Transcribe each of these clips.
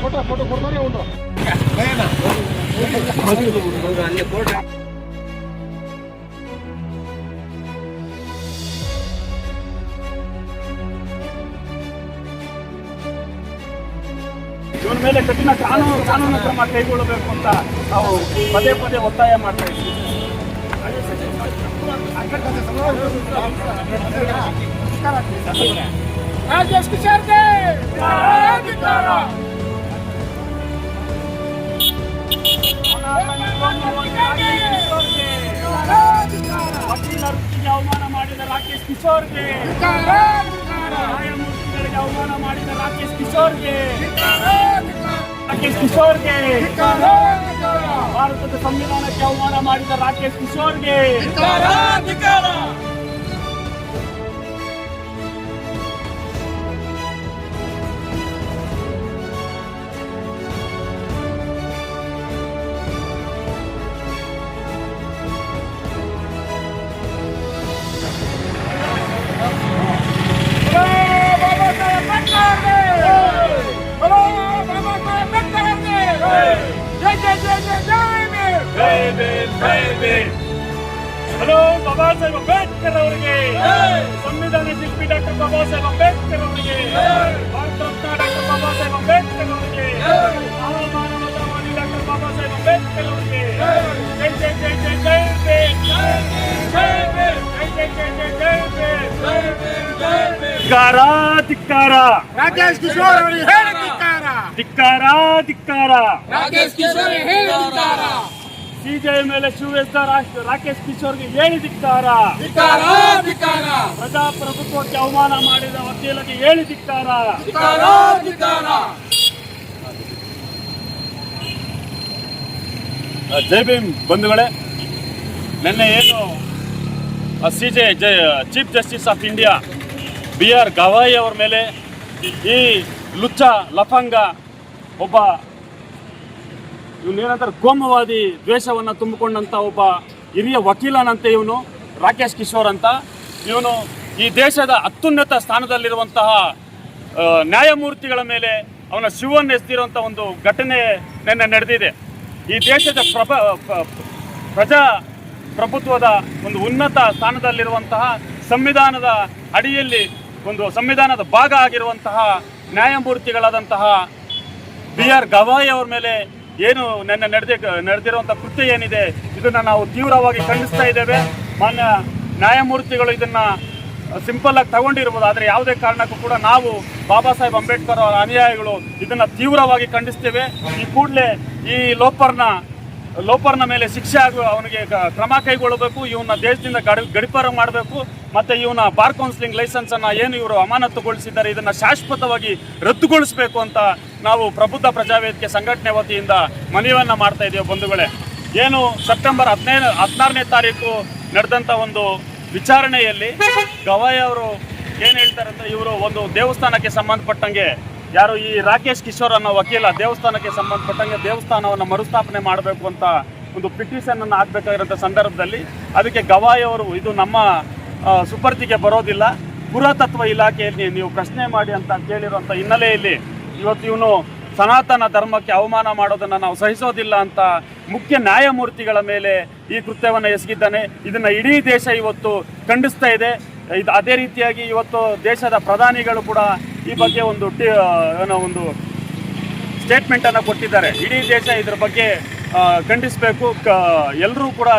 Photo photo ಕೊಡ್ತಾರೆ ಉಂಟು ಇವನ ಮೇಲೆ ಕಠಿಣ ಕಾನೂನು ಕಾನೂನು ಕ್ರಮ ಕೈಗೊಳ್ಳಬೇಕು ಅಂತ ನಾವು ಪದೇ ಪದೇ ಒತ್ತಾಯ ಮಾಡ್ತಾ ಇದ್ದೀವಿ. ರಾಜೇಶ್ ಕಿಶೋರ್ಗೆ ಅಧಿಕಾರ ವಕೀಲ ವೃತ್ತಿಗೆ ಅವಮಾನ ಮಾಡಿದ ರಾಕೇಶ್ ಕಿಶೋರ್ಗೆ. ನ್ಯಾಯಮೂರ್ತಿಗಳಿಗೆ ಅವಮಾನ ಮಾಡಿದ ರಾಕೇಶ್ ಕಿಶೋರ್ಗೆ. ರಾಕೇಶ್ ಕಿಶೋರ್ಗೆ. ಭಾರತದ ಸಂವಿಧಾನಕ್ಕೆ ಅವಮಾನ ಮಾಡಿದ ರಾಕೇಶ್ ಕಿಶೋರ್ಗೆ. ಹಲೋ ಬಾಬಾ ಸಾಹೇಬ್ ಅಂಬೇಡ್ಕರ್ ಅವರಿಗೆ ಸಂವಿಧಾನ ಶಿಲ್ಪಿ ಡಾಕ್ಟರ್ ಬಾಬಾ ಸಾಹೇಬ್ ಅಂಬೇಡ್ಕರ್ ಅವರಿಗೆ ಭಾರತ ರತ್ನ ಡಾಕ್ಟರ್ ಬಾಬಾ ಸಾಹೇಬ್ ಅಂಬೇಡ್ಕರ್ ಅವರಿಗೆ ಮಹಾಮಾನವತಾವಾದಿ ಡಾಕ್ಟರ್ ಬಾಬಾ ಸಾಹೇಬ್ ಅಂಬೇಡ್ಕರ್ ಅವರಿಗೆ ಜೈ ಜೈ ಜೈ ಜೈ ಜೈ ಭೀಮ್. ಜೈ ಭೀಮ್. ಜೈ ಜೈ ಜೈ ಜೈ ಜೈ ಭೀಮ್. ಧಿಕ್ಕಾರ ಧಿಕ್ಕಾರ ರಾಜೇಶ್ ಕಿಶೋರ್ ಅವರಿಗೆ ಹೇಳಿದ್ದಾರೆ ಧಿಕ್ಕಾರ ಧಿಕ್ಕಾರ ರಾಜೇಶ್ ಕಿಶೋರ್ ಹೇಳಿದ್ದಾರೆ ಸಿಜೆ ಮೇಲೆ ಶಿವೇಶ್ವರ ರಾಕೇಶ್ ಕಿಶೋರ್ಗೆ ಹೇಳಿ ಧಿಕ್ಕಾರ. ಧಿಕಾರ ಧಿಕಾರ ಪ್ರಜಾಪ್ರಭುತ್ವಕ್ಕೆ ಅವಮಾನ ಮಾಡಿದ ವಕೀಲರಿಗೆ ಹೇಳಿ ಧಿಕ್ಕಾರ. ಧಿಕಾರ ಧಿಕಾರ ಜೈ ಭೀಮ್ ಬಂಧುಗಳೇ. ನಿನ್ನೆ ಏನು C J Jai chief justice of India B R Gavai ಅವರ ಮೇಲೆ ಈ ಲುಚ್ಚ ಲಫಂಗ ಒಬ್ಬ ಇವನು ಏನಂತಾರೆ ಕೋಮವಾದಿ ದ್ವೇಷವನ್ನು ತುಂಬಿಕೊಂಡಂಥ ಒಬ್ಬ ಹಿರಿಯ ವಕೀಲನಂತೆ ಇವನು, ರಾಕೇಶ್ ಕಿಶೋರ್ ಅಂತ. ಇವನು ಈ ದೇಶದ ಅತ್ಯುನ್ನತ ಸ್ಥಾನದಲ್ಲಿರುವಂತಹ ನ್ಯಾಯಮೂರ್ತಿಗಳ ಮೇಲೆ ಅವನ ಶಿವವನ್ನು ಎಸ್ತಿರುವಂಥ ಒಂದು ಘಟನೆ ನಿನ್ನೆ ನಡೆದಿದೆ. ಈ ದೇಶದ ಪ್ರಭ ಪ್ರಜಾ ಪ್ರಭುತ್ವದ ಒಂದು ಉನ್ನತ ಸ್ಥಾನದಲ್ಲಿರುವಂತಹ ಸಂವಿಧಾನದ ಅಡಿಯಲ್ಲಿ ಒಂದು ಸಂವಿಧಾನದ ಭಾಗ ಆಗಿರುವಂತಹ ನ್ಯಾಯಮೂರ್ತಿಗಳಾದಂತಹ ಬಿ ಆರ್ ಗವಾಯಿ ಅವರ ಮೇಲೆ ಏನು ನಿನ್ನೆ ನಡೆದ ನಡೆದಿರುವಂಥ ಕೃತ್ಯ ಏನಿದೆ, ಇದನ್ನ ನಾವು ತೀವ್ರವಾಗಿ ಖಂಡಿಸ್ತಾ ಇದ್ದೇವೆ. ಮಾನ್ಯ ನ್ಯಾಯಮೂರ್ತಿಗಳು ಇದನ್ನ ಸಿಂಪಲ್ ಆಗಿ ತಗೊಂಡಿರ್ಬೋದು, ಆದರೆ ಯಾವುದೇ ಕಾರಣಕ್ಕೂ ಕೂಡ ನಾವು ಬಾಬಾ ಸಾಹೇಬ್ ಅಂಬೇಡ್ಕರ್ ಅವರ ಅನುಯಾಯಿಗಳು ಇದನ್ನ ತೀವ್ರವಾಗಿ ಖಂಡಿಸ್ತೇವೆ. ಈ ಕೂಡಲೇ ಈ ಲೋಪರ್ನ ಲೋಪರ್ನ ಮೇಲೆ ಶಿಕ್ಷೆ ಆಗುವ ಅವನಿಗೆ ಕ್ರಮ ಕೈಗೊಳ್ಳಬೇಕು, ಇವನ್ನ ದೇಶದಿಂದ ಗಡಿ, ಗಡಿಪಾರ ಮಾಡಬೇಕು, ಮತ್ತೆ ಇವನ ಬಾರ್ ಕೌನ್ಸಿಲಿಂಗ್ ಲೈಸೆನ್ಸ್ ಅನ್ನ ಏನು ಇವರು ಅಮಾನತುಗೊಳಿಸಿದ್ದಾರೆ, ಇದನ್ನು ಶಾಶ್ವತವಾಗಿ ರದ್ದುಗೊಳಿಸಬೇಕು ಅಂತ ನಾವು ಪ್ರಬುದ್ಧ ಪ್ರಜಾವೇದಿಕೆ ಸಂಘಟನೆ ವತಿಯಿಂದ ಮನವಿಯನ್ನ ಮಾಡ್ತಾ ಇದ್ದೇವೆ ಬಂಧುಗಳೇ. ಏನು ಸೆಪ್ಟೆಂಬರ್ ಹದಿನೈದು ಹದಿನಾರನೇ ತಾರೀಕು ನಡೆದಂಥ ಒಂದು ವಿಚಾರಣೆಯಲ್ಲಿ ಗವಾಯಿ ಅವರು ಏನು ಹೇಳ್ತಾರೆ ಅಂತ ಇವರು ಒಂದು ದೇವಸ್ಥಾನಕ್ಕೆ ಸಂಬಂಧಪಟ್ಟಂಗೆ ಯಾರು ಈ ರಾಕೇಶ್ ಕಿಶೋರ್ ಅನ್ನೋ ವಕೀಲ ದೇವಸ್ಥಾನಕ್ಕೆ ಸಂಬಂಧಪಟ್ಟಂಗೆ ದೇವಸ್ಥಾನವನ್ನು ಮರುಸ್ಥಾಪನೆ ಮಾಡಬೇಕು ಅಂತ ಒಂದು ಪಿಟಿಷನ್ ಅನ್ನು ಹಾಕ್ಬೇಕಾಗಿರೋಂಥ ಸಂದರ್ಭದಲ್ಲಿ ಅದಕ್ಕೆ ಗವಾಯಿ ಅವರು, ಇದು ನಮ್ಮ ಸುಪರ್ತಿಗೆ ಬರೋದಿಲ್ಲ. ಪುರಾತತ್ವ ಇಲಾಖೆಯಲ್ಲಿ ನೀವು ಪ್ರಶ್ನೆ ಮಾಡಿ ಅಂತ ಕೇಳಿರುವಂಥ ಹಿನ್ನೆಲೆಯಲ್ಲಿ ಇವತ್ತು ಇವನು ಸನಾತನ ಧರ್ಮಕ್ಕೆ ಅವಮಾನ ಮಾಡೋದನ್ನು ನಾವು ಸಹಿಸೋದಿಲ್ಲ ಅಂತ ಮುಖ್ಯ ನ್ಯಾಯಮೂರ್ತಿಗಳ ಮೇಲೆ ಈ ಕೃತ್ಯವನ್ನು ಎಸಗಿದ್ದಾನೆ. ಇದನ್ನು ಇಡೀ ದೇಶ ಇವತ್ತು ಖಂಡಿಸ್ತಾ ಇದೆ. ಇದು ಅದೇ ರೀತಿಯಾಗಿ ಇವತ್ತು ದೇಶದ ಪ್ರಧಾನಿಗಳು ಕೂಡ ಈ ಬಗ್ಗೆ ಒಂದು ಏನೋ ಒಂದು ಸ್ಟೇಟ್ಮೆಂಟ್ ಅನ್ನು ಕೊಟ್ಟಿದ್ದಾರೆ. ಇಡೀ ದೇಶ ಇದರ ಬಗ್ಗೆ ಖಂಡಿಸಬೇಕು. ಕ ಎಲ್ಲರೂ ಕೂಡ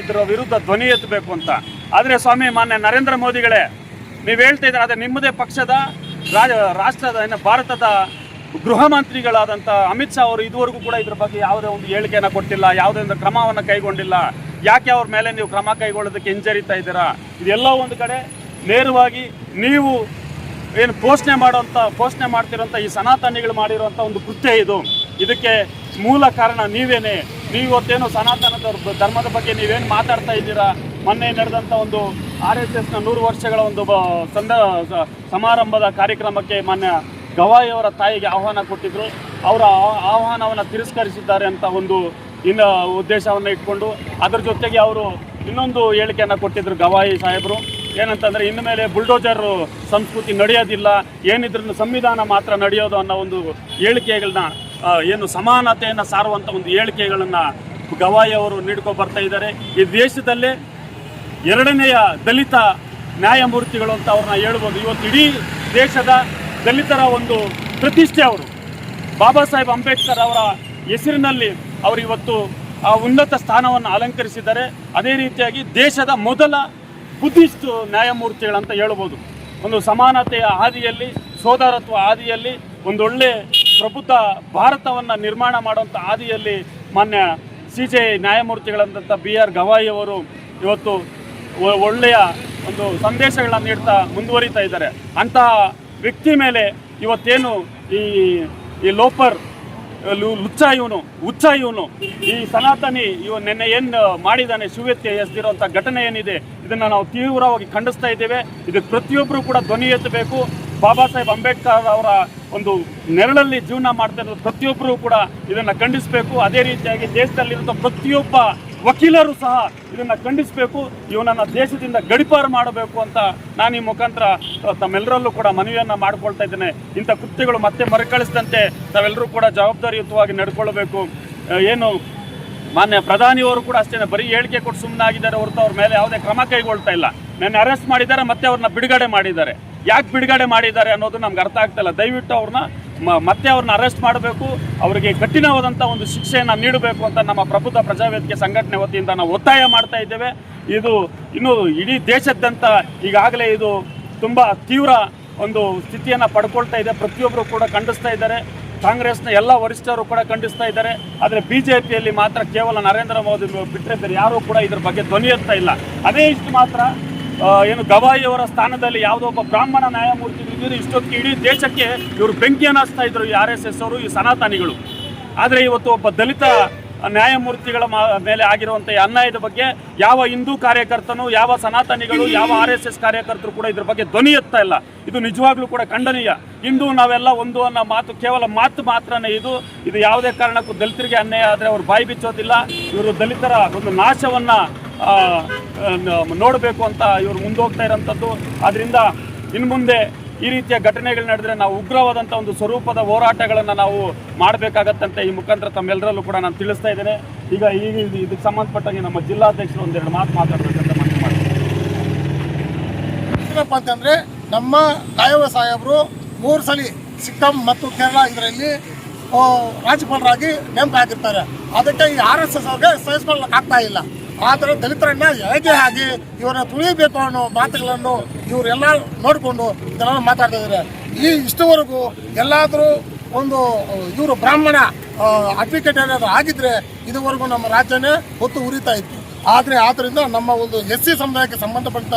ಇದರ ವಿರುದ್ಧ ಧ್ವನಿ ಎತ್ತಬೇಕು ಅಂತ. ಆದರೆ ಸ್ವಾಮಿ, ಮಾನ್ಯ ನರೇಂದ್ರ ಮೋದಿಗಳೇ, ನೀವು ಹೇಳ್ತಾ ಇದ್ದಾರೆ, ಅದೇ ನಿಮ್ಮದೇ ಪಕ್ಷದ ರಾಜ, ರಾಷ್ಟ್ರದ ಏನು ಭಾರತದ ಗೃಹ ಮಂತ್ರಿಗಳಾದಂಥ ಅಮಿತ್ ಶಾ ಅವರು ಇದುವರೆಗೂ ಕೂಡ ಇದ್ರ ಬಗ್ಗೆ ಯಾವುದೇ ಒಂದು ಹೇಳಿಕೆಯನ್ನು ಕೊಟ್ಟಿಲ್ಲ, ಯಾವುದೇ ಒಂದು ಕ್ರಮವನ್ನು ಕೈಗೊಂಡಿಲ್ಲ. ಯಾಕೆ ಅವ್ರ ಮೇಲೆ ನೀವು ಕ್ರಮ ಕೈಗೊಳ್ಳೋದಕ್ಕೆ ಹಿಂಜರಿತಾ ಇದ್ದೀರಾ? ಇದೆಲ್ಲ ಒಂದು ಕಡೆ ನೇರವಾಗಿ ನೀವು ಏನು ಪೋಷಣೆ ಮಾಡುವಂಥ ಪೋಷಣೆ ಮಾಡ್ತಿರೋಂಥ ಈ ಸನಾತನಿಗಳು ಮಾಡಿರುವಂಥ ಒಂದು ಕೃತ್ಯ ಇದು. ಇದಕ್ಕೆ ಮೂಲ ಕಾರಣ ನೀವೇನೆ. ನೀವು ಇವತ್ತೇನು ಸನಾತನ ಧರ್ಮದ ಬಗ್ಗೆ ನೀವೇನು ಮಾತಾಡ್ತಾ ಇದ್ದೀರಾ? ಮೊನ್ನೆ ನಡೆದಂಥ ಒಂದು ಆರ್ ಎಸ್ ಎಸ್ನ ನೂರು ವರ್ಷಗಳ ಒಂದು ಸಂದ ಸಮಾರಂಭದ ಕಾರ್ಯಕ್ರಮಕ್ಕೆ ಮಾನ್ಯ ಗವಾಯಿ ಅವರ ತಾಯಿಗೆ ಆಹ್ವಾನ ಕೊಟ್ಟಿದ್ದರು ಅವರ ಆಹ್ವಾನವನ್ನು ತಿರಸ್ಕರಿಸಿದ್ದಾರೆ ಅಂತ ಒಂದು ಇನ್ನು ಉದ್ದೇಶವನ್ನು ಇಟ್ಕೊಂಡು, ಅದರ ಜೊತೆಗೆ ಅವರು ಇನ್ನೊಂದು ಹೇಳಿಕೆಯನ್ನು ಕೊಟ್ಟಿದ್ರು ಗವಾಯಿ ಸಾಹೇಬರು. ಏನಂತಂದರೆ, ಇನ್ನು ಮೇಲೆ ಬುಲ್ಡೋಜರ್ ಸಂಸ್ಕೃತಿ ನಡೆಯೋದಿಲ್ಲ ಏನಿದ್ರೂ ಸಂವಿಧಾನ ಮಾತ್ರ ನಡೆಯೋದು ಅನ್ನೋ ಒಂದು ಹೇಳಿಕೆಗಳನ್ನ ಏನು ಸಮಾನತೆಯನ್ನು ಸಾರುವಂಥ ಒಂದು ಹೇಳಿಕೆಗಳನ್ನು ಗವಾಯಿ ಅವರು ನೀಡ್ಕೊ ಬರ್ತಾ ಇದ್ದಾರೆ. ಈ ದೇಶದಲ್ಲೇ ಎರಡನೆಯ ದಲಿತ ನ್ಯಾಯಮೂರ್ತಿಗಳು ಅಂತ ಅವ್ರನ್ನ ಹೇಳ್ಬೋದು. ಇವತ್ತು ಇಡೀ ದೇಶದ ದಲಿತರ ಒಂದು ಪ್ರತಿಷ್ಠೆ ಅವರು. ಬಾಬಾ ಸಾಹೇಬ್ ಅಂಬೇಡ್ಕರ್ ಅವರ ಹೆಸರಿನಲ್ಲಿ ಅವರು ಇವತ್ತು ಆ ಉನ್ನತ ಸ್ಥಾನವನ್ನು ಅಲಂಕರಿಸಿದ್ದಾರೆ ಅದೇ ರೀತಿಯಾಗಿ ದೇಶದ ಮೊದಲ ಬುದ್ಧಿಸ್ಟ್ ನ್ಯಾಯಮೂರ್ತಿಗಳಂತ ಹೇಳ್ಬೋದು. ಒಂದು ಸಮಾನತೆಯ ಹಾದಿಯಲ್ಲಿ, ಸೋದರತ್ವ ಹಾದಿಯಲ್ಲಿ, ಒಂದೊಳ್ಳೆ ಪ್ರಬುದ್ಧ ಭಾರತವನ್ನು ನಿರ್ಮಾಣ ಮಾಡುವಂಥ ಹಾದಿಯಲ್ಲಿ ಮಾನ್ಯ ಸಿ ಜೆ ನ್ಯಾಯಮೂರ್ತಿಗಳಂತ ಬಿ ಆರ್ ಗವಾಯಿ ಅವರು ಇವತ್ತು ಒಳ್ಳೆಯ ಒಂದು ಸಂದೇಶಗಳನ್ನು ನೀಡ್ತಾ ಮುಂದುವರಿತಾ ಇದ್ದಾರೆ. ಅಂತಹ ವ್ಯಕ್ತಿ ಮೇಲೆ ಇವತ್ತೇನು ಈ ಈ ಲೋಪರ್ ಲುಚ್ಚ ಇವನು ಹುಚ್ಚ ಇವನು ಈ ಸನಾತನಿ ಇವ ನಿನ್ನೆ ಏನು ಮಾಡಿದ್ದಾನೆ ಶಿವ್ಯತ್ಯ ಎಸ್ದಿರೋಂಥ ಘಟನೆ ಏನಿದೆ, ಇದನ್ನು ನಾವು ತೀವ್ರವಾಗಿ ಖಂಡಿಸ್ತಾ ಇದ್ದೇವೆ. ಇದಕ್ಕೆ ಪ್ರತಿಯೊಬ್ಬರು ಕೂಡ ಧ್ವನಿ ಎತ್ತಬೇಕು. ಬಾಬಾ ಸಾಹೇಬ್ ಅಂಬೇಡ್ಕರ್ ಅವರ ಒಂದು ನೆರಳಲ್ಲಿ ಜೀವನ ಮಾಡ್ತಾ ಇರೋ ಪ್ರತಿಯೊಬ್ಬರು ಕೂಡ ಇದನ್ನು ಖಂಡಿಸಬೇಕು. ಅದೇ ರೀತಿಯಾಗಿ ದೇಶದಲ್ಲಿರುವಂಥ ಪ್ರತಿಯೊಬ್ಬ ವಕೀಲರು ಸಹ ಇದನ್ನು ಖಂಡಿಸಬೇಕು, ಇವನನ್ನು ದೇಶದಿಂದ ಗಡಿಪಾರು ಮಾಡಬೇಕು ಅಂತ ನಾನು ಈ ಮುಖಾಂತರ ತಮ್ಮೆಲ್ಲರಲ್ಲೂ ಕೂಡ ಮನವಿಯನ್ನು ಮಾಡಿಕೊಳ್ತಾ ಇದ್ದೇನೆ. ಇಂಥ ಕೃತ್ಯಗಳು ಮತ್ತೆ ಮರುಕಳಿಸದಂತೆ ತಾವೆಲ್ಲರೂ ಕೂಡ ಜವಾಬ್ದಾರಿಯುತವಾಗಿ ನಡ್ಕೊಳ್ಬೇಕು. ಏನು, ಮಾನ್ಯ ಪ್ರಧಾನಿಯವರು ಕೂಡ ಅಷ್ಟೇ ಬರೀ ಹೇಳಿಕೆ ಕೊಟ್ಟು ಸುಮ್ಮನಾಗಿದ್ದಾರೆ ಹೊರತು ಅವ್ರ ಮೇಲೆ ಯಾವುದೇ ಕ್ರಮ ಕೈಗೊಳ್ತಾ ಇಲ್ಲ. ನನ್ನ ಅರೆಸ್ಟ್ ಮಾಡಿದ್ದಾರೆ, ಮತ್ತೆ ಅವ್ರನ್ನ ಬಿಡುಗಡೆ ಮಾಡಿದ್ದಾರೆ. ಯಾಕೆ ಬಿಡುಗಡೆ ಮಾಡಿದ್ದಾರೆ ಅನ್ನೋದು ನಮ್ಗೆ ಅರ್ಥ ಆಗ್ತಾ ಇಲ್ಲ. ದಯವಿಟ್ಟು ಅವ್ರನ್ನ ಮತ್ತೆ ಅವ್ರನ್ನ ಅರೆಸ್ಟ್ ಮಾಡಬೇಕು, ಅವರಿಗೆ ಕಠಿಣವಾದಂಥ ಒಂದು ಶಿಕ್ಷೆಯನ್ನು ನೀಡಬೇಕು ಅಂತ ನಮ್ಮ ಪ್ರಬುದ್ಧ ಪ್ರಜಾವೇದಿಕೆ ಸಂಘಟನೆ ವತಿಯಿಂದ ನಾವು ಒತ್ತಾಯ ಮಾಡ್ತಾ ಇದ್ದೇವೆ. ಇದು ಇನ್ನು ಇಡೀ ದೇಶದಂತ ಈಗಾಗಲೇ ಇದು ತುಂಬ ತೀವ್ರ ಒಂದು ಸ್ಥಿತಿಯನ್ನು ಪಡ್ಕೊಳ್ತಾ ಇದೆ. ಪ್ರತಿಯೊಬ್ಬರು ಕೂಡ ಖಂಡಿಸ್ತಾ ಇದ್ದಾರೆ. ಕಾಂಗ್ರೆಸ್ನ ಎಲ್ಲ ವರಿಷ್ಠರು ಕೂಡ ಖಂಡಿಸ್ತಾ ಇದ್ದಾರೆ. ಆದರೆ ಬಿ ಜೆ ಪಿಯಲ್ಲಿ ಮಾತ್ರ ಕೇವಲ ನರೇಂದ್ರ ಮೋದಿ ಬಿಟ್ಟರೆ ಬೇರೆ ಯಾರೂ ಕೂಡ ಇದ್ರ ಬಗ್ಗೆ ಧ್ವನಿ ಎತ್ತಾ ಇಲ್ಲ. ಅದೇ ಇಷ್ಟು ಮಾತ್ರ. ಏನು ಗವಾಯಿಯವರ ಸ್ಥಾನದಲ್ಲಿ ಯಾವುದೋ ಒಬ್ಬ ಬ್ರಾಹ್ಮಣ ನ್ಯಾಯಮೂರ್ತಿ ಇದ್ದಿದ್ರು ಇಷ್ಟೊತ್ತಿಗೆ ಇಡೀ ದೇಶಕ್ಕೆ ಇವರು ಬೆಂಕಿ ಹಚ್ತಾ ಇದ್ರು ಈ ಆರ್ ಎಸ್ ಎಸ್ ಅವರು, ಈ ಸನಾತನಿಗಳು. ಆದರೆ ಇವತ್ತು ಒಬ್ಬ ದಲಿತ ನ್ಯಾಯಮೂರ್ತಿಗಳ ಮೇಲೆ ಆಗಿರುವಂಥ ಅನ್ಯಾಯದ ಬಗ್ಗೆ ಯಾವ ಹಿಂದೂ ಕಾರ್ಯಕರ್ತನು, ಯಾವ ಸನಾತನಿಗಳು, ಯಾವ ಆರ್ ಎಸ್ ಎಸ್ ಕಾರ್ಯಕರ್ತರು ಕೂಡ ಇದ್ರ ಬಗ್ಗೆ ಧ್ವನಿ ಎತ್ತಾ ಇಲ್ಲ. ಇದು ನಿಜವಾಗ್ಲೂ ಕೂಡ ಖಂಡನೀಯ. ಹಿಂದೂ ನಾವೆಲ್ಲ ಒಂದು ಅನ್ನೋ ಮಾತು, ಕೇವಲ ಮಾತು ಮಾತ್ರನೇ ಇದು. ಇದು ಯಾವುದೇ ಕಾರಣಕ್ಕೂ ದಲಿತರಿಗೆ ಅನ್ಯಾಯ ಆದರೆ ಅವರು ಬಾಯಿ ಬಿಚ್ಚೋದಿಲ್ಲ. ಇವರು ದಲಿತರ ಒಂದು ನಾಶವನ್ನು ನೋಡಬೇಕು ಅಂತ ಇವರು ಮುಂದೋಗ್ತಾ ಇರೋಂಥದ್ದು. ಆದ್ದರಿಂದ ಇನ್ನು ಮುಂದೆ ಈ ರೀತಿಯ ಘಟನೆಗಳು ನಡೆದ್ರೆ ನಾವು ಉಗ್ರವಾದಂಥ ಒಂದು ಸ್ವರೂಪದ ಹೋರಾಟಗಳನ್ನು ನಾವು ಮಾಡಬೇಕಾಗತ್ತಂತೆ ಈ ಮುಖಾಂತರ ತಮ್ಮೆಲ್ಲರಲ್ಲೂ ಕೂಡ ನಾನು ತಿಳಿಸ್ತಾ ಇದ್ದೇನೆ. ಈಗ ಇದು- ಇದಕ್ಕೆ ಸಂಬಂಧಪಟ್ಟಂಗೆ ನಮ್ಮ ಜಿಲ್ಲಾಧ್ಯಕ್ಷರು ಒಂದೆರಡು ಮಾತು ಮಾತಾಡಬೇಕಂತ ಮನವಿ ಅಂತಂದರೆ ಅಂತಂದ್ರೆ ನಮ್ಮ ಕಾಯವ ಸಾಹೇಬರು ಮೂರು ಸಲ ಸಿಕ್ಕಂ ಮತ್ತು ಕೇರಳ ಇದರಲ್ಲಿ ರಾಜ್ಯಪಾಲರಾಗಿ ನೇಮಕ ಆಗಿರ್ತಾರೆ. ಅದಕ್ಕೆ ಈ ಆರ್ ಎಸ್ ಎಸ್ ಅವ್ರಿಗೆ ಸಹಿಸ್ಕೊಳ್ಳೋಕ್ಕಾಗ್ತಾ ಇಲ್ಲ. ಆದರೆ ದಲಿತರನ್ನ ಹೇಗೆ ಆಗಿ ಇವರನ್ನ ತುಳಿಬೇಕು ಅನ್ನೋ ಮಾತುಗಳನ್ನು ಇವರೆಲ್ಲ ನೋಡಿಕೊಂಡು ಇದನ್ನ ಮಾತಾಡ್ತಾ ಇದ್ದಾರೆ ಈ ಇಷ್ಟವರೆಗೂ ಎಲ್ಲಾದರೂ ಒಂದು, ಇವರು ಬ್ರಾಹ್ಮಣ ಅಡ್ವೊಕೇಟ್ ಏನಾದರೂ ಆಗಿದ್ರೆ ಇದುವರೆಗೂ ನಮ್ಮ ರಾಜ್ಯನೇ ಹೊತ್ತು ಉರಿತಾ ಇತ್ತು. ಆದರೆ ಆದ್ದರಿಂದ ನಮ್ಮ ಒಂದು ಎಸ್ ಸಿ ಸಮುದಾಯಕ್ಕೆ ಸಂಬಂಧಪಟ್ಟ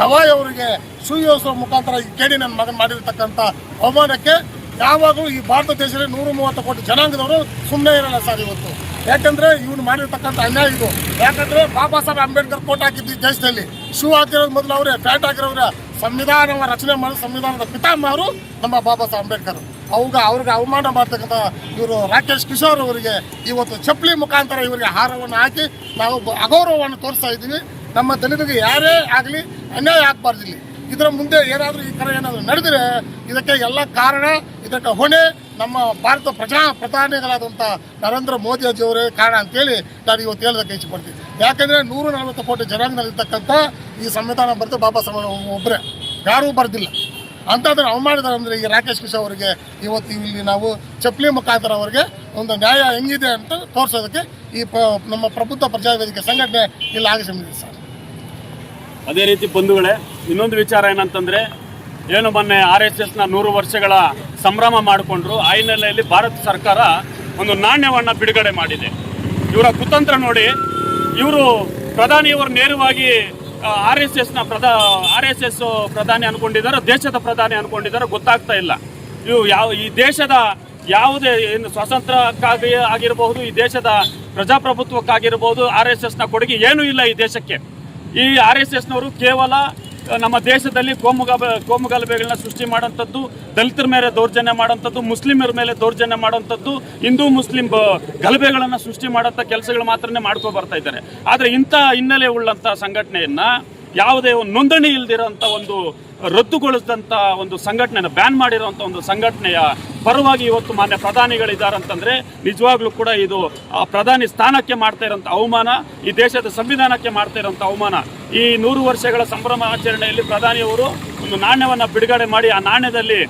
ಗವಾಯಿ ಅವರಿಗೆ ಸುಯೋಸ ಮುಖಾಂತರ ಈ ಕೇಳಿ ನನ್ನ ಮಗನ್ ಮಾಡಿರ್ತಕ್ಕಂಥ ಅವಮಾನಕ್ಕೆ ಯಾವಾಗಲೂ ಈ ಭಾರತ ದೇಶದಲ್ಲಿ ನೂರ ಮೂವತ್ತು ಕೋಟಿ ಜನಾಂಗದವರು ಸುಮ್ಮನೆ ಇರಲ್ಲ ಸರ್ ಇವತ್ತು. ಯಾಕಂದ್ರೆ ಇವನು ಮಾಡಿರ್ತಕ್ಕಂಥ ಅನ್ಯಾಯ ಇದು. ಯಾಕಂದ್ರೆ ಬಾಬಾ ಸಾಹೇಬ್ ಅಂಬೇಡ್ಕರ್ ಕೋಟ್ ಹಾಕಿದ್ದು ಈ ದೇಶದಲ್ಲಿ. ಶೂ ಹಾಕಿರೋದು ಮೊದಲು ಅವರೇ ಫ್ಯಾಟ್ ಹಾಕಿರೋರೆ ಸಂವಿಧಾನ ರಚನೆ ಮಾಡಿದ ಸಂವಿಧಾನದ ಪಿತಾಮಹರು ನಮ್ಮ ಬಾಬಾ ಸಾಹೇಬ್ ಅಂಬೇಡ್ಕರ್. ಅವಾಗ, ಅವ್ರಿಗೆ ಅವಮಾನ ಮಾಡ್ತಕ್ಕಂಥ ಇವರು ರಾಕೇಶ್ ಕಿಶೋರ್ ಅವರಿಗೆ ಇವತ್ತು ಚಪ್ಪಲಿ ಮುಖಾಂತರ ಇವರಿಗೆ ಹಾರವನ್ನು ಹಾಕಿ ನಾವು ಅಗೌರವವನ್ನು ತೋರಿಸ್ತಾ ಇದ್ದೀವಿ. ನಮ್ಮ ದಲಿತರಿಗೆ ಯಾರೇ ಆಗಲಿ ಅನ್ಯಾಯ ಆಗಬಾರ್ದು ಇಲ್ಲಿ ಇದರ ಮುಂದೆ ಏನಾದರೂ ಈ ಥರ ಏನಾದರೂ ನಡೆದರೆ ಇದಕ್ಕೆ ಎಲ್ಲ ಕಾರಣ, ಇದಕ್ಕೆ ಹೊಣೆ ನಮ್ಮ ಭಾರತ ಪ್ರಜಾ ಪ್ರಧಾನಿಗಳಾದಂಥ ನರೇಂದ್ರ ಮೋದಿಜಿಯವರೇ ಕಾರಣ ಅಂತೇಳಿ ನಾನು ಇವತ್ತು ಹೇಳೋದಕ್ಕೆ ಇಚ್ಛಪಡ್ತೀನಿ ಯಾಕೆಂದರೆ ನೂರ ನಲವತ್ತು ಕೋಟಿ ಜನಾಂಗದಲ್ಲಿರ್ತಕ್ಕಂಥ ಈ ಸಂವಿಧಾನ ಬರೆದು ಬಾಬಾ ಸಾಹೇಬ್ ಒಬ್ಬರೇ ಯಾರೂ ಬರೆದಿಲ್ಲ. ಅಂಥದ್ದನ್ನು ಅವಮಾನಿದ್ದಾರೆ ಅಂದರೆ ಈ ರಾಕೇಶ್ ಕಿಶೋ ಅವರಿಗೆ ಇವತ್ತು ಇಲ್ಲಿ ನಾವು ಚಪ್ಲಿ ಮುಖಾಂತರ ಅವರಿಗೆ ಒಂದು ನ್ಯಾಯ ಹೆಂಗಿದೆ ಅಂತ ತೋರಿಸೋದಕ್ಕೆ ಈ ನಮ್ಮ ಪ್ರಬುದ್ಧ ಪ್ರಜಾವೇದಿಕೆ ಸಂಘಟನೆ ಇಲ್ಲಿ ಆಗಮಿಸಿದೆ ಸರ್. ಅದೇ ರೀತಿ ಬಂಧುಗಳೇ ಇನ್ನೊಂದು ವಿಚಾರ ಏನಂತಂದ್ರೆ, ಏನು ಮೊನ್ನೆ ಆರ್ ಎಸ್ ಎಸ್ನ ನೂರು ವರ್ಷಗಳ ಸಂಭ್ರಮ ಮಾಡಿಕೊಂಡ್ರು, ಆ ಹಿನ್ನೆಲೆಯಲ್ಲಿ ಭಾರತ ಸರ್ಕಾರ ಒಂದು ನಾಣ್ಯವನ್ನು ಬಿಡುಗಡೆ ಮಾಡಿದೆ. ಇವರ ಕುತಂತ್ರ ನೋಡಿ, ಇವರು ಪ್ರಧಾನಿಯವರು ನೇರವಾಗಿ ಆರ್ ಎಸ್ ಎಸ್ನ ಪ್ರಧಾ, ಆರ್ ಎಸ್ ಎಸ್ ಪ್ರಧಾನಿ ಅನ್ಕೊಂಡಿದ್ದಾರೆ ದೇಶದ ಪ್ರಧಾನಿ ಅನ್ಕೊಂಡಿದ್ದಾರೆ ಗೊತ್ತಾಗ್ತಾ ಇಲ್ಲ. ಇವು ಯಾವ, ಈ ದೇಶದ ಯಾವುದೇ ಏನು ಸ್ವಾತಂತ್ರ್ಯಕ್ಕಾಗಿ ಆಗಿರಬಹುದು, ಈ ದೇಶದ ಪ್ರಜಾಪ್ರಭುತ್ವಕ್ಕಾಗಿರ್ಬೋದು, ಆರ್ ಎಸ್ ಎಸ್ನ ಕೊಡುಗೆ ಏನೂ ಇಲ್ಲ ಈ ದೇಶಕ್ಕೆ. ಈ ಆರ್ ಎಸ್ ಎಸ್ನವರು ಕೇವಲ ನಮ್ಮ ದೇಶದಲ್ಲಿ ಕೋಮುಗ ಕೋಮುಗಲಭೆಗಳನ್ನ ಸೃಷ್ಟಿ ಮಾಡುವಂಥದ್ದು, ದಲಿತರ ಮೇಲೆ ದೌರ್ಜನ್ಯ ಮಾಡುವಂಥದ್ದು, ಮುಸ್ಲಿಮರ ಮೇಲೆ ದೌರ್ಜನ್ಯ ಮಾಡುವಂಥದ್ದು, ಹಿಂದೂ ಮುಸ್ಲಿಂ ಗಲಭೆಗಳನ್ನು ಸೃಷ್ಟಿ ಮಾಡೋಂಥ ಕೆಲಸಗಳು ಮಾತ್ರನೇ ಮಾಡ್ಕೊ ಬರ್ತಾ ಇದ್ದಾರೆ. ಆದರೆ ಇಂಥ ಹಿನ್ನೆಲೆ ಉಳ್ಳಂಥ ಸಂಘಟನೆಯನ್ನು ಯಾವುದೇ ಒಂದು ನೋಂದಣಿ ಇಲ್ದಿರೋಂಥ ಒಂದು ರದ್ದುಗೊಳಿಸಿದಂಥ ಒಂದು ಸಂಘಟನೆಯನ್ನು ಬ್ಯಾನ್ ಮಾಡಿರೋಂಥ ಒಂದು ಸಂಘಟನೆಯ ಪರವಾಗಿ ಇವತ್ತು ಮಾನ್ಯ ಪ್ರಧಾನಿಗಳಿದ್ದಾರೆ ಅಂತಂದ್ರೆ ನಿಜವಾಗ್ಲೂ ಕೂಡ ಇದು ಪ್ರಧಾನಿ ಸ್ಥಾನಕ್ಕೆ ಮಾಡ್ತಾ ಇರೋಂಥ ಅವಮಾನ, ಈ ದೇಶದ ಸಂವಿಧಾನಕ್ಕೆ ಮಾಡ್ತಾ ಇರೋಂಥ ಅವಮಾನ. ಈ ನೂರು ವರ್ಷಗಳ ಸಂಭ್ರಮ ಆಚರಣೆಯಲ್ಲಿ ಪ್ರಧಾನಿಯವರು ಒಂದು ನಾಣ್ಯವನ್ನು ಬಿಡುಗಡೆ ಮಾಡಿ ಆ ನಾಣ್ಯದಲ್ಲಿ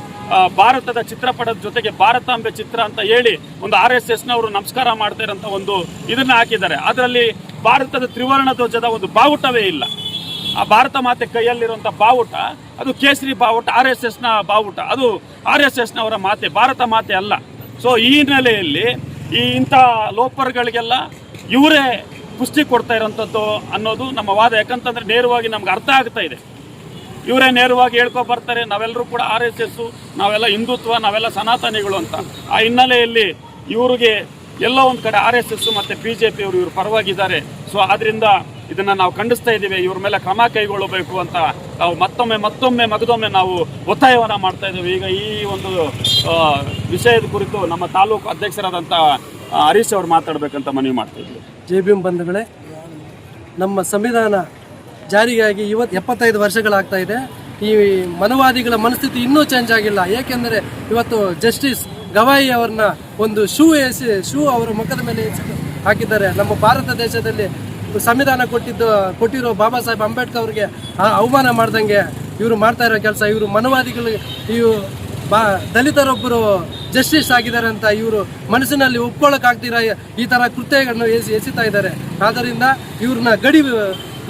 ಭಾರತದ ಚಿತ್ರಪಟದ ಜೊತೆಗೆ ಭಾರತಾಂಬೆ ಚಿತ್ರ ಅಂತ ಹೇಳಿ ಒಂದು ಆರ್ ಎಸ್ ಎಸ್ನವರು ನಮಸ್ಕಾರ ಮಾಡ್ತಾ ಇರೋಂಥ ಒಂದು ಇದನ್ನ ಹಾಕಿದ್ದಾರೆ. ಅದರಲ್ಲಿ ಭಾರತದ ತ್ರಿವರ್ಣ ಧ್ವಜದ ಒಂದು ಬಾವುಟವೇ ಇಲ್ಲ. ಆ ಭಾರತ ಮಾತೆ ಕೈಯಲ್ಲಿರುವಂಥ ಬಾವುಟ, ಅದು ಕೇಸರಿ ಬಾವುಟ, ಆರ್ ಎಸ್ ಎಸ್ನ ಬಾವುಟ, ಅದು ಆರ್ ಎಸ್ ಎಸ್ನವರ ಮಾತೆ, ಭಾರತ ಮಾತೆ ಅಲ್ಲ. ಸೊ ಈ ಹಿನ್ನೆಲೆಯಲ್ಲಿ ಈ ಇಂಥ ಲೋಪರ್ಗಳಿಗೆಲ್ಲ ಇವರೇ ಪುಷ್ಟಿ ಕೊಡ್ತಾ ಇರೋಂಥದ್ದು ಅನ್ನೋದು ನಮ್ಮ ವಾದ. ಯಾಕಂತಂದರೆ ನೇರವಾಗಿ ನಮ್ಗೆ ಅರ್ಥ ಆಗ್ತಾ ಇದೆ. ಇವರೇ ನೇರವಾಗಿ ಹೇಳ್ಕೊ ಬರ್ತಾರೆ, ನಾವೆಲ್ಲರೂ ಕೂಡ ಆರ್ ಎಸ್ ಎಸ್ಸು, ನಾವೆಲ್ಲ ಹಿಂದುತ್ವ, ನಾವೆಲ್ಲ ಸನಾತನಿಗಳು ಅಂತ. ಆ ಹಿನ್ನೆಲೆಯಲ್ಲಿ ಇವರಿಗೆ ಎಲ್ಲ ಒಂದು ಕಡೆ ಆರ್ ಎಸ್ ಎಸ್ಸು ಮತ್ತು ಬಿ ಜೆ ಪಿಯವರು ಇವರು ಪರವಾಗಿದ್ದಾರೆ. ಸೊ ಆದ್ದರಿಂದ ಇದನ್ನ ನಾವು ಖಂಡಿಸ್ತಾ ಇದ್ದೀವಿ. ಇವ್ರ ಮೇಲೆ ಕ್ರಮ ಕೈಗೊಳ್ಳಬೇಕು ಅಂತ ನಾವು ಮತ್ತೊಮ್ಮೆ ಮತ್ತೊಮ್ಮೆ, ಮಗದೊಮ್ಮೆ ನಾವು ಒತ್ತಾಯವನ್ನ ಮಾಡ್ತಾ ಇದ್ದೀವಿ. ಈಗ ಈ ಒಂದು ವಿಷಯದ ಕುರಿತು ನಮ್ಮ ತಾಲೂಕು ಅಧ್ಯಕ್ಷರಾದಂಥ ಹರೀಶ್ ಅವರು ಮಾತಾಡಬೇಕಂತ ಮನವಿ ಮಾಡ್ತಾ ಇದ್ವಿ ಬಿ ಎಂ ಬಂಧುಗಳೇ, ನಮ್ಮ ಸಂವಿಧಾನ ಜಾರಿಗಾಗಿ ಇವತ್ತು ಎಪ್ಪತ್ತೈದು ವರ್ಷಗಳಾಗ್ತಾ ಇದೆ. ಈ ಮನವಾದಿಗಳ ಮನಸ್ಥಿತಿ ಇನ್ನೂ ಚೇಂಜ್ ಆಗಿಲ್ಲ. ಏಕೆಂದರೆ ಇವತ್ತು ಜಸ್ಟಿಸ್ ಗವಾಯಿ ಅವ್ರನ್ನ ಒಂದು ಶೂ ಎಸಿ, ಶೂ ಅವರ ಮುಖದ ಮೇಲೆ ಹಾಕಿದ್ದಾರೆ. ನಮ್ಮ ಭಾರತ ದೇಶದಲ್ಲಿ ಸಂವಿಧಾನ ಕೊಟ್ಟಿದ್ದು, ಕೊಟ್ಟಿರೋ ಬಾಬಾ ಸಾಹೇಬ್ ಅಂಬೇಡ್ಕರ್ ಅವ್ರಿಗೆ ಅವಮಾನ ಮಾಡ್ದಂಗೆ ಇವರು ಮಾಡ್ತಾ ಇರೋ ಕೆಲಸ. ಇವರು ಮನವಾದಿಗಳು ಇವು ಬಾ, ದಲಿತರೊಬ್ಬರು ಜಸ್ಟಿಸ್ ಆಗಿದ್ದಾರೆ ಅಂತ ಇವರು ಮನಸ್ಸಿನಲ್ಲಿ ಒಪ್ಕೊಳ್ಳೋಕ್ಕಾಗ್ತಿರ ಈ ಥರ ಕೃತ್ಯಗಳನ್ನು ಎಸಿ ಎಸಿತಾ ಇದ್ದಾರೆ. ಆದ್ದರಿಂದ ಇವ್ರನ್ನ ಗಡಿ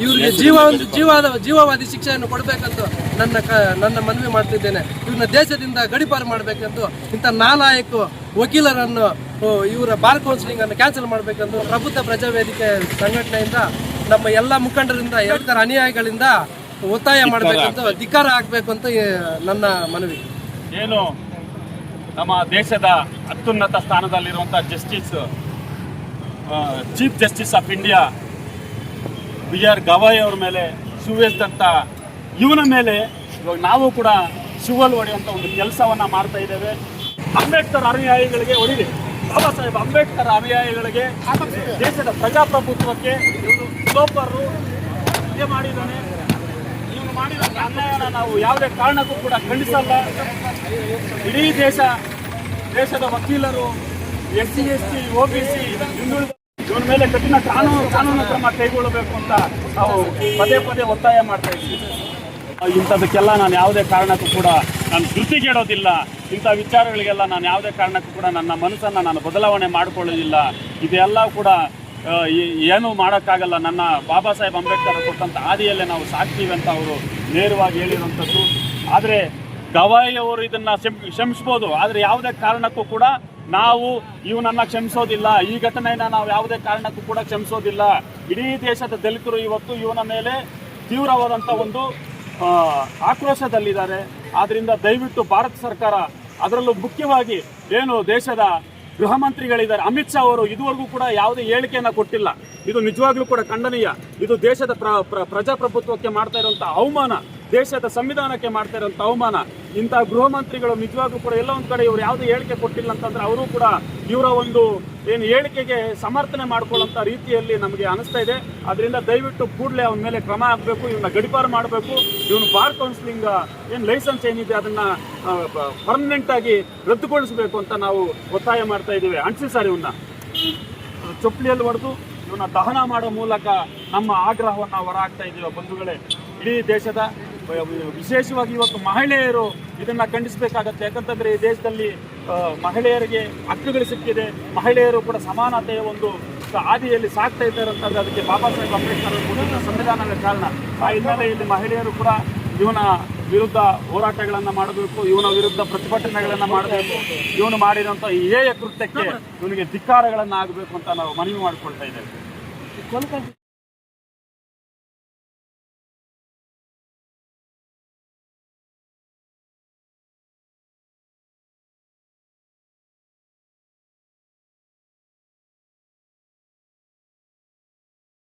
ಇವ್ರಿಗೆ ಜೀವ ಜೀವಾದ ಜೀವವಾದಿ ಶಿಕ್ಷೆಯನ್ನು ಕೊಡಬೇಕಂತ ನನ್ನ ಕ ನನ್ನ ಮನವಿ ಮಾಡ್ತಿದ್ದೇನೆ. ಇವ್ರನ್ನ ದೇಶದಿಂದ ಗಡಿಪಾರು ಮಾಡಬೇಕಂತ ಇಂಥ ನಾಲಾಯಕ ವಕೀಲರನ್ನು ಓ, ಇವರ ಬಾರ್ ಕೌನ್ಸಿಲಿಂಗನ್ನು ಕ್ಯಾನ್ಸಲ್ ಮಾಡಬೇಕಂತ ಪ್ರಬುದ್ಧ ಪ್ರಜಾವೇದಿಕೆ ಸಂಘಟನೆಯಿಂದ ನಮ್ಮ ಎಲ್ಲ ಮುಖಂಡರಿಂದ ಎಲ್ಲ ಅನುಯಾಯಿಗಳಿಂದ ಒತ್ತಾಯ ಮಾಡಬೇಕಂತ ಧಿಕ್ಕಾರ ಹಾಕಬೇಕು ಅಂತ ನನ್ನ ಮನವಿ. ಏನು? ನಮ್ಮ ದೇಶದ ಅತ್ಯುನ್ನತ ಸ್ಥಾನದಲ್ಲಿರುವಂಥ justice chief justice of India B R Gavai ಅವ್ರ ಮೇಲೆ ಶಿವೆಸ್ದಂಥ ಇವನ ಮೇಲೆ ಇವಾಗ ನಾವು ಕೂಡ ಶಿವಲ್ ಹೊಡೆಯುವಂಥ ಒಂದು ಕೆಲಸವನ್ನು ಮಾಡ್ತಾ ಇದ್ದೇವೆ. ಅಂಬೇಡ್ಕರ್ ಅನುಯಾಯಿಗಳಿಗೆ ಹೊಡಿದೆ ಬಾಬಾ ಸಾಹೇಬ್ ಅಂಬೇಡ್ಕರ್ ಅನುಯಾಯಿಗಳಿಗೆ ದೇಶದ ಪ್ರಜಾಪ್ರಭುತ್ವಕ್ಕೆ ಇವನು ಲೋಪರು ಮಾಡಿದ್ದಾನೆ. ಇವನು ಮಾಡಿದ ಅನ್ಯಾಯನ ನಾವು ಯಾವುದೇ ಕಾರಣಕ್ಕೂ ಕೂಡ ಖಂಡಿಸಲ್ಲ. ಇಡೀ ದೇಶ, ದೇಶದ ವಕೀಲರು S C S T O B C, ಹಿಂದುಳಿದ ಇವನ ಮೇಲೆ ಕಠಿಣ ಕಾನೂನು ಕಾನೂನು ಕ್ರಮ ಕೈಗೊಳ್ಳಬೇಕು ಅಂತ ನಾವು ಪದೇ ಪದೇ ಒತ್ತಾಯ ಮಾಡ್ತಾ ಇದ್ದೀವಿ. ಇಂಥದಕ್ಕೆಲ್ಲ ನಾನು ಯಾವುದೇ ಕಾರಣಕ್ಕೂ ಕೂಡ ನಾನು ಧೃತಿಗೆಡೋದಿಲ್ಲ ಇಂಥ ವಿಚಾರಗಳಿಗೆಲ್ಲ ನಾನು ಯಾವುದೇ ಕಾರಣಕ್ಕೂ ಕೂಡ ನನ್ನ ಮನಸ್ಸನ್ನು ನಾನು ಬದಲಾವಣೆ ಮಾಡಿಕೊಳ್ಳೋದಿಲ್ಲ. ಇದೆಲ್ಲ ಕೂಡ ಏನೂ ಮಾಡೋಕ್ಕಾಗಲ್ಲ. ನನ್ನ ಬಾಬಾ ಸಾಹೇಬ್ ಅಂಬೇಡ್ಕರ್ ಕೊಟ್ಟಂಥ ಹಾದಿಯಲ್ಲೇ ನಾವು ಸಾಕ್ತೀವಿ ಅಂತ ಅವರು ನೇರವಾಗಿ ಹೇಳಿರುವಂಥದ್ದು. ಆದರೆ ಗವಾಯಿ ಅವರು ಇದನ್ನ ಕ್ಷಮಿಸ್ಬೋದು. ಆದರೆ ಯಾವುದೇ ಕಾರಣಕ್ಕೂ ಕೂಡ ನಾವು ಇವನನ್ನ ಕ್ಷಮಿಸೋದಿಲ್ಲ. ಈ ಘಟನೆಯನ್ನ ನಾವು ಯಾವುದೇ ಕಾರಣಕ್ಕೂ ಕೂಡ ಕ್ಷಮಿಸೋದಿಲ್ಲ. ಇಡೀ ದೇಶದ ದಲಿತರು ಇವತ್ತು ಇವನ ಮೇಲೆ ತೀವ್ರವಾದಂಥ ಒಂದು ಆಕ್ರೋಶದಲ್ಲಿದ್ದಾರೆ. ಆದ್ರಿಂದ ದಯವಿಟ್ಟು ಭಾರತ ಸರ್ಕಾರ ಅದರಲ್ಲೂ ಮುಖ್ಯವಾಗಿ ಏನು ದೇಶದ ಗೃಹ ಮಂತ್ರಿಗಳಿದ್ದಾರೆ. ಅಮಿತ್ ಶಾ ಅವರು ಇದುವರೆಗೂ ಕೂಡ ಯಾವುದೇ ಹೇಳಿಕೆಯನ್ನ ಕೊಟ್ಟಿಲ್ಲ. ಇದು ನಿಜವಾಗ್ಲೂ ಕೂಡ ಖಂಡನೀಯ. ಇದು ದೇಶದ ಪ್ರ ಪ್ರ- ಪ್ರಜಾಪ್ರಭುತ್ವಕ್ಕೆ ಮಾಡ್ತಾ ಇರುವಂತಹ ಅವಮಾನ. ದೇಶದ ಸಂವಿಧಾನಕ್ಕೆ ಮಾಡ್ತಾ ಇರೋಂಥ ಅವಮಾನ, ಇಂಥ ಗೃಹ ಮಂತ್ರಿಗಳು ನಿಜವಾಗ್ಲೂ ಕೂಡ ಎಲ್ಲ ಒಂದು ಕಡೆ ಇವರು ಯಾವುದೇ ಹೇಳಿಕೆ ಕೊಟ್ಟಿಲ್ಲ ಅಂತಂದ್ರೆ ಅವರು ಕೂಡ ಇವರ ಒಂದು ಏನು ಹೇಳಿಕೆಗೆ ಸಮರ್ಥನೆ ಮಾಡ್ಕೊಳ್ಳೋಂಥ ರೀತಿಯಲ್ಲಿ ನಮಗೆ ಅನಿಸ್ತಾ ಇದೆ. ಅದರಿಂದ ದಯವಿಟ್ಟು ಕೂಡಲೇ ಅವನ ಮೇಲೆ ಕ್ರಮ ಆಗಬೇಕು ಇವನ್ನ ಗಡಿಪಾರು ಮಾಡಬೇಕು, ಇವನು ಬಾರ್ ಕೌನ್ಸಿಲಿಂಗ್, ಏನು ಲೈಸೆನ್ಸ್ ಏನಿದೆ ಅದನ್ನ ಪರ್ಮನೆಂಟ್ ಆಗಿ ರದ್ದುಗೊಳಿಸಬೇಕು ಅಂತ ನಾವು ಒತ್ತಾಯ ಮಾಡ್ತಾ ಇದ್ದೀವಿ. ಅಣಿಸಿ ಸರ್ ಇವನ್ನ ಚೊಪ್ಪಲಿಯಲ್ಲಿ ಹೊಡೆದು ಇವನ್ನ ದಹನ ಮಾಡೋ ಮೂಲಕ ನಮ್ಮ ಆಗ್ರಹವನ್ನು ಹೊರಹಾಕ್ತಾ ಇದ್ದೀವಿ ಬಂಧುಗಳೇ. ಇಡೀ ದೇಶದ ವಿಶೇಷವಾಗಿ ಇವತ್ತು ಮಹಿಳೆಯರು ಇದನ್ನ ಖಂಡಿಸಬೇಕಾಗತ್ತೆ. ಯಾಕಂತಂದ್ರೆ ಈ ದೇಶದಲ್ಲಿ ಮಹಿಳೆಯರಿಗೆ ಹಕ್ಕುಗಳು ಸಿಕ್ಕಿದೆ. ಮಹಿಳೆಯರು ಕೂಡ ಸಮಾನತೆಯ ಒಂದು ಹಾದಿಯಲ್ಲಿ ಸಾಕ್ತಾ ಇದ್ದಾರೆ ಅಂತಂದ್ರೆ ಅದಕ್ಕೆ ಬಾಬಾ ಸಾಹೇಬ್ ಅಂಬೇಡ್ಕರ್ ಅವರು ಸಂವಿಧಾನದ ಕಾರಣ. ಆ ಹಿನ್ನೆಲೆಯಲ್ಲಿ ಮಹಿಳೆಯರು ಕೂಡ ಇವನ ವಿರುದ್ಧ ಹೋರಾಟಗಳನ್ನ ಮಾಡಬೇಕು, ಇವನ ವಿರುದ್ಧ ಪ್ರತಿಭಟನೆಗಳನ್ನ ಮಾಡಬೇಕು, ಇವನು ಮಾಡಿದಂಥ ಹೇಯ ಕೃತ್ಯಕ್ಕೆ ಇವನಿಗೆ ಧಿಕ್ಕಾರಗಳನ್ನ ಆಗಬೇಕು ಅಂತ ನಾವು ಮನವಿ ಮಾಡಿಕೊಳ್ತಾ ಇದ್ದೇವೆ.